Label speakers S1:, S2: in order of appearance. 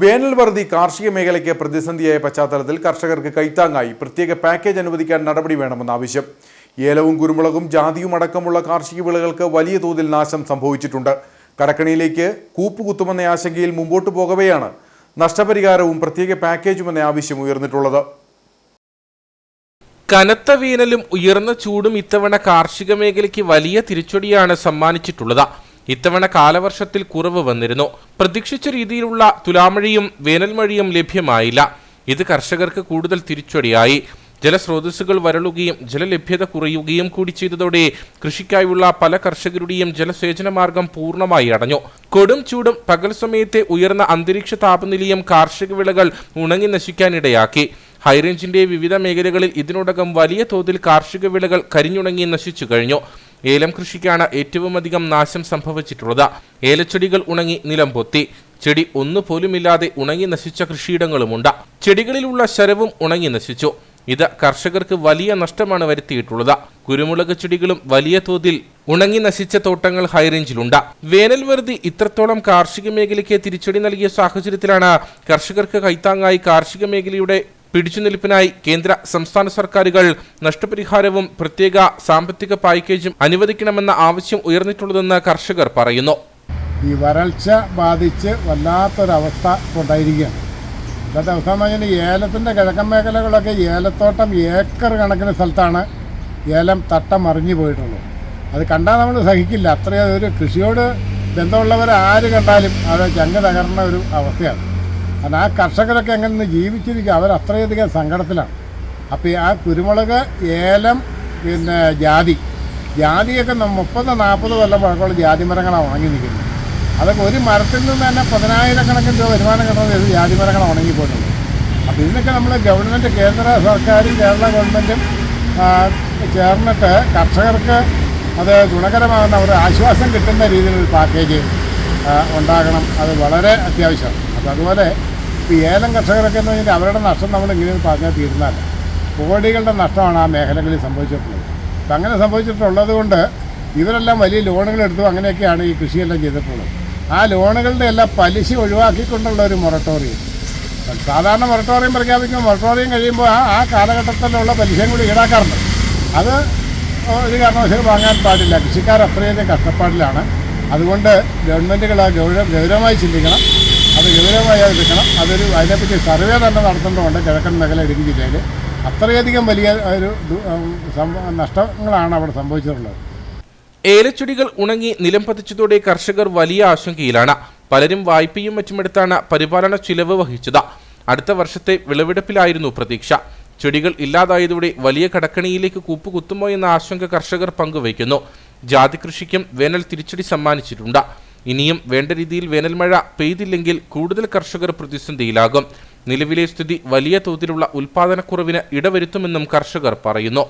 S1: വേനൽ വറുതി കാർഷിക മേഖലയ്ക്ക് പ്രതിസന്ധിയായ പശ്ചാത്തലത്തിൽ കർഷകർക്ക് കൈത്താങ്ങായി പ്രത്യേക പാക്കേജ് അനുവദിക്കാൻ നടപടി വേണമെന്ന ആവശ്യം. ഏലവും കുരുമുളകും ജാതിയും അടക്കമുള്ള കാർഷിക വിളകൾക്ക് വലിയ തോതിൽ നാശം സംഭവിച്ചിട്ടുണ്ട്. കടക്കണിയിലേക്ക് കൂപ്പുകുത്തുമെന്ന ആശങ്കയിൽ മുമ്പോട്ട് പോകവെയാണ് നഷ്ടപരിഹാരവും പ്രത്യേക പാക്കേജും എന്ന ആവശ്യം ഉയർന്നിട്ടുള്ളത്.
S2: കനത്ത വേനലും ഉയർന്ന ചൂടും ഇത്തവണ കാർഷിക മേഖലയ്ക്ക് വലിയ തിരിച്ചടിയാണ് സമ്മാനിച്ചിട്ടുള്ളത്. ഇത്തവണ കാലവർഷത്തിൽ കുറവ് വന്നിരുന്നു. പ്രതീക്ഷിച്ച രീതിയിലുള്ള തുലാമഴയും വേനൽമഴയും ലഭ്യമായില്ല. ഇത് കർഷകർക്ക് കൂടുതൽ തിരിച്ചടിയായി. ജലസ്രോതസ്സുകൾ വരളുകയും ജലലഭ്യത കുറയുകയും കൂടി ചെയ്തതോടെ കൃഷിക്കായുള്ള പല കർഷകരുടെയും ജലസേചന മാർഗം പൂർണമായി അടഞ്ഞു. കൊടും ചൂടും പകൽ സമയത്തെ ഉയർന്ന അന്തരീക്ഷ താപനിലയും കാർഷിക വിളകൾ ഉണങ്ങി നശിക്കാനിടയാക്കി. ഹൈറേഞ്ചിന്റെ വിവിധ മേഖലകളിൽ ഇതിനോടകം വലിയ തോതിൽ കാർഷിക വിളകൾ കരിഞ്ഞുണങ്ങി നശിച്ചു കഴിഞ്ഞു. ഏലം കൃഷിക്കാണ് ഏറ്റവും അധികം നാശം സംഭവിച്ചിട്ടുള്ളത്. ഏലച്ചെടികൾ ഉണങ്ങി നിലം പൊത്തി. ചെടി ഒന്നുപോലുമില്ലാതെ ഉണങ്ങി നശിച്ച കൃഷിയിടങ്ങളുമുണ്ട്. ചെടികളിലുള്ള ശരവും ഉണങ്ങി നശിച്ചു. ഇത് കർഷകർക്ക് വലിയ നഷ്ടമാണ് വരുത്തിയിട്ടുള്ളത്. കുരുമുളക് ചെടികളും വലിയ തോതിൽ ഉണങ്ങി നശിച്ച തോട്ടങ്ങൾ ഹൈറേഞ്ചിലുണ്ട് വേനൽ വെറുതി ഇത്രത്തോളം കാർഷിക മേഖലയ്ക്ക് തിരിച്ചടി നൽകിയ സാഹചര്യത്തിലാണ് കർഷകർക്ക് കൈത്താങ്ങായി കാർഷിക മേഖലയുടെ പിടിച്ചുനിൽപ്പിനായി കേന്ദ്ര സംസ്ഥാന സർക്കാരുകൾ നഷ്ടപരിഹാരവും പ്രത്യേക സാമ്പത്തിക പാക്കേജും അനുവദിക്കണമെന്ന ആവശ്യം ഉയർന്നിട്ടുള്ളതെന്ന് കർഷകർ പറയുന്നു.
S3: ഈ വരൾച്ച ബാധിച്ച് വല്ലാത്തൊരവസ്ഥ ഉണ്ടായിരിക്കുകയാണ്. ഇന്നത്തെ അവസ്ഥ പറഞ്ഞാൽ ഏലത്തിന്റെ കിഴക്കൻ മേഖലകളൊക്കെ ഏലത്തോട്ടം ഏക്കർ കണക്കിന് സ്ഥലത്താണ് ഏലം തട്ടം മറിഞ്ഞു പോയിട്ടുള്ളത്. അത് കണ്ടാൽ നമ്മൾ സഹിക്കില്ല. അത്രയും ഒരു കൃഷിയോട് ബന്ധമുള്ളവർ ആര് കണ്ടാലും അത് ചങ്ങ തകർന്ന ഒരു അവസ്ഥയാണ്. കാരണം ആ കർഷകരൊക്കെ എങ്ങനെ ജീവിച്ചിരിക്കുക അവർ അത്രയധികം സങ്കടത്തിലാണ്. അപ്പോൾ ആ കുരുമുളക് ഏലം പിന്നെ ജാതി. ജാതിയൊക്കെ മുപ്പത് നാൽപ്പത് കൊല്ലം പഴക്കമുള്ള ജാതി മരങ്ങളാണ് ഉണങ്ങി നിൽക്കുന്നത്. അതൊക്കെ ഒരു മരത്തിൽ നിന്ന് തന്നെ പതിനായിരക്കണക്കിന് രൂപ വരുമാനം കിട്ടുന്നത് ഇത് ജാതി മരങ്ങൾ ഉണങ്ങിപ്പോയിട്ടുണ്ട് അപ്പോൾ ഇതിനൊക്കെ നമ്മൾ ഗവൺമെന്റ് കേന്ദ്ര സർക്കാരും കേരള ഗവൺമെന്റും ചേർന്നിട്ട് കർഷകർക്ക് അത് ഗുണകരമാകുന്ന ഒരു ആശ്വാസം കിട്ടുന്ന രീതിയിലൊരു പാക്കേജ് ഉണ്ടാകണം. അത് വളരെ അത്യാവശ്യമാണ്. അപ്പോൾ അതുപോലെ ഇപ്പോൾ ഏലം കർഷകരൊക്കെ എന്ന് പറഞ്ഞാൽ അവരുടെ നഷ്ടം നമ്മൾ ഇങ്ങനെ പറഞ്ഞാൽ തീരുന്നതല്ല കോടികളുടെ നഷ്ടമാണ് ആ മേഖലകളിൽ സംഭവിച്ചിട്ടുള്ളത്. അപ്പം അങ്ങനെ സംഭവിച്ചിട്ടുള്ളത് കൊണ്ട് ഇവരെല്ലാം വലിയ ലോണുകൾ എടുത്തു അങ്ങനെയൊക്കെയാണ് ഈ കൃഷിയെല്ലാം ചെയ്തിട്ടുള്ളത്. ആ ലോണുകളുടെ എല്ലാം പലിശ ഒഴിവാക്കിക്കൊണ്ടുള്ള ഒരു മൊറട്ടോറിയം. സാധാരണ മൊറട്ടോറിയം പ്രഖ്യാപിക്കുമ്പോൾ മൊറട്ടോറിയം കഴിയുമ്പോൾ ആ ആ കാലഘട്ടത്തിലുള്ള പലിശയും കൂടി ഈടാക്കാറുണ്ട്. അത് ഒരു കാരണവശാലും വാങ്ങാൻ പാടില്ല. കൃഷിക്കാർ അത്രയധികം കഷ്ടപ്പാടിലാണ്. അതുകൊണ്ട് ഗവൺമെന്റുകൾ ഗൗരവമായി ചിന്തിക്കണം. അത് ഗൗരവമായി എടുക്കണം അതൊരു അതിനെപ്പറ്റി സർവേ തന്നെ നടത്തേണ്ടതുണ്ട് കിഴക്കൻ മേഖല ഇടുക്കി ജില്ലയിൽ അത്രയധികം വലിയ ഒരു നഷ്ടങ്ങളാണ് അവിടെ സംഭവിച്ചിട്ടുള്ളത്.
S2: ഏലച്ചെടികൾ ഉണങ്ങി നിലം പതിച്ചതോടെ കർഷകർ വലിയ ആശങ്കയിലാണ്. പലരും വായ്പയും മറ്റുമെടുത്താണ് പരിപാലന ചിലവ് വഹിച്ചത്. അടുത്ത വർഷത്തെ വിളവെടുപ്പിലായിരുന്നു പ്രതീക്ഷ. ചെടികൾ ഇല്ലാതായതോടെ വലിയ കടക്കണിയിലേക്ക് കൂപ്പുകുത്തുമോ എന്ന ആശങ്ക കർഷകർ പങ്കുവയ്ക്കുന്നു. ജാതി കൃഷിക്കും വേനൽ തിരിച്ചടി സമ്മാനിച്ചിട്ടുണ്ട്. ഇനിയും വേണ്ട രീതിയിൽ വേനൽമഴ പെയ്തില്ലെങ്കിൽ കൂടുതൽ കർഷകർ പ്രതിസന്ധിയിലാകും. നിലവിലെ സ്ഥിതി വലിയ തോതിലുള്ള ഉൽപാദനക്കുറവിന് ഇടവരുത്തുമെന്നും കർഷകർ പറയുന്നു.